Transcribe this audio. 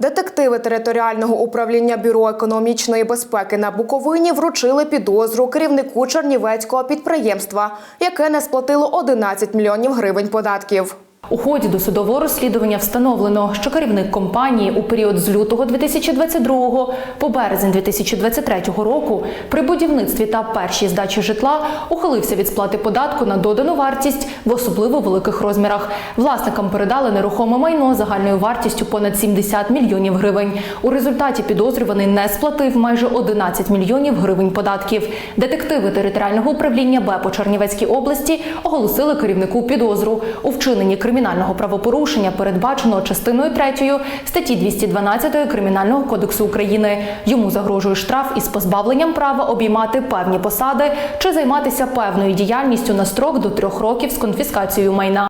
Детективи територіального управління бюро економічної безпеки на Буковині вручили підозру керівнику чернівецького підприємства, яке не сплатило 11 мільйонів гривень податків. У ході досудового розслідування встановлено, що керівник компанії у період з лютого 2022 по березень 2023 року при будівництві та першій здачі житла ухилився від сплати податку на додану вартість в особливо великих розмірах. Власникам передали нерухоме майно загальною вартістю понад 70 мільйонів гривень. У результаті підозрюваний не сплатив майже 11 мільйонів гривень податків. Детективи територіального управління БЕП у Чернівецькій області оголосили керівнику підозру у вчиненні кримінального правопорушення, передбаченого частиною 3 статті 212 Кримінального кодексу України. Йому загрожує штраф із позбавленням права обіймати певні посади чи займатися певною діяльністю на строк до трьох років з конфіскацією майна.